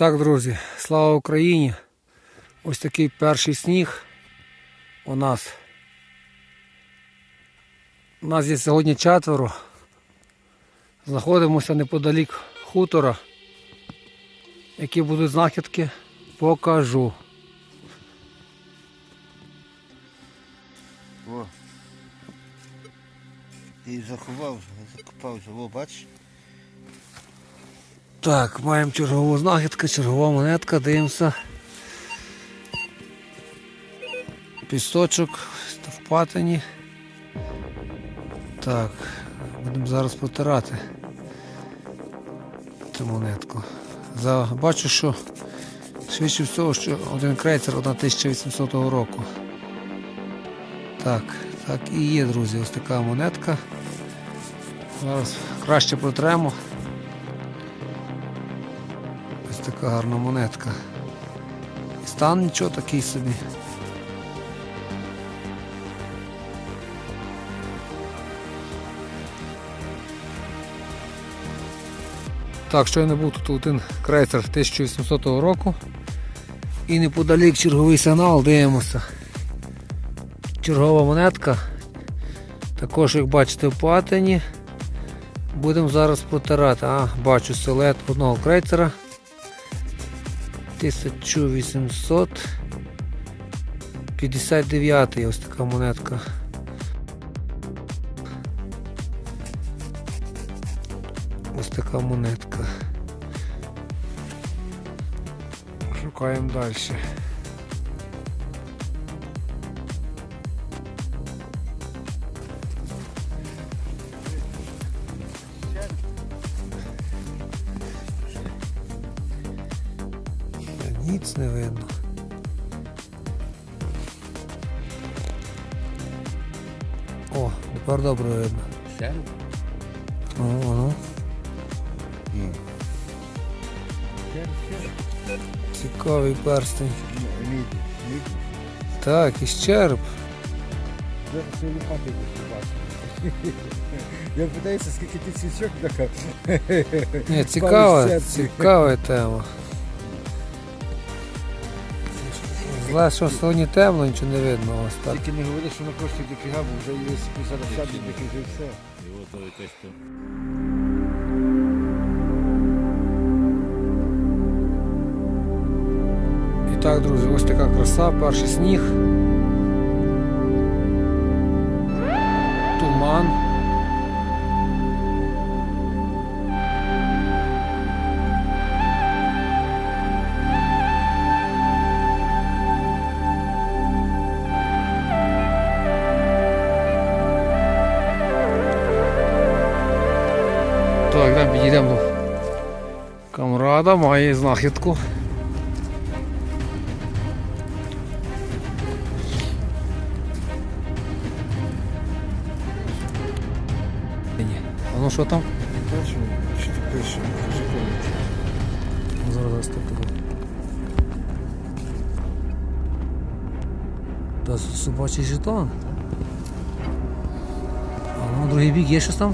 так, друзі, слава Україні! Ось такий перший сніг у нас. У нас є сьогодні четверо. Знаходимося неподалік хутора. Які будуть знахідки, покажу. О. І заховав, закопався, о, бачиш? Так, маємо чергову знахідку, чергова монетка, дивимося. Пісточок в патині. Так, будемо зараз протирати цю монетку. За, бачу, що швидше всього, що один крейцер 1800 року. Так, так і є, друзі, ось така монетка. Зараз краще протремо. Ось така гарна монетка. І стан нічого такий собі. Так, щойно був тут один крейсер 1800 року. І неподалік черговий сигнал, дивимося. Чергова монетка. Також, як бачите, в патині. Будемо зараз протирати. А, бачу силует одного крейсера. 1859 ось така монетка. Ось така монетка. Шукаємо далі. Ніц не видно. О, тепер добре видно. Ще? О, воно. Цікавий перстень. Мід. Так, лопати бачиш. Я питаюся, скільки ти свічок така. Ні, цікава, цікава тема. Зле, що сьогодні темно, нічого не видно ось так. Тільки не говори, що на коштує дофіга, бо вже є зараз садник, і вже все. І так, друзі, ось така краса, перший сніг. Туман. Так, йдемо, підійдемо до камрада, має знахідку. Ні. А ну що там? Бачу, що ти пише, вже помните. Ну, Зараз зараз так таке. Та с- собачий жетон. А ну, другий бік є щось там?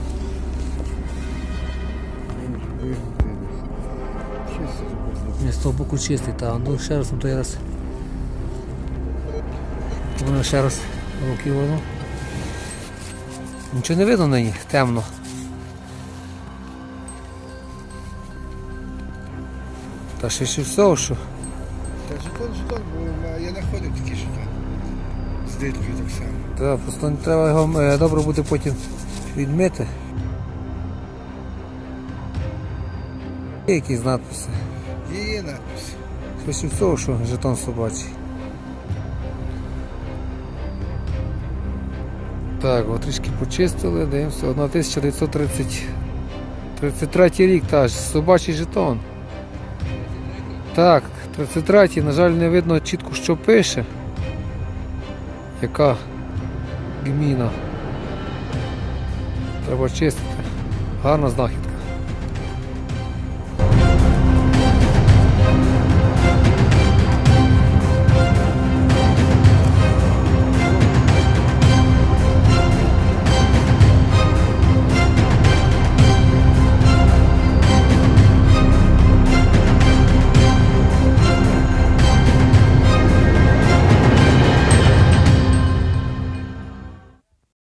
Ні, з того боку чистий, та ну ще раз той раз. Воно ще раз руки воно. Нічого не видно на них, темно. Та ще ще все, що. Та жетон, жетон, бо я знаходив такий жетон. З диткою так само. Та, просто не треба його е, добре буде потім відмити. Є якісь надписи. Є, є надпис. Щось у всього, що жетон собачий. Так, от трішки почистили, дивимося. 1933 рік, та собачий жетон. Так, 33-й, на жаль, не видно чітко, що пише. Яка гміна. Треба чистити. Гарна знахідка.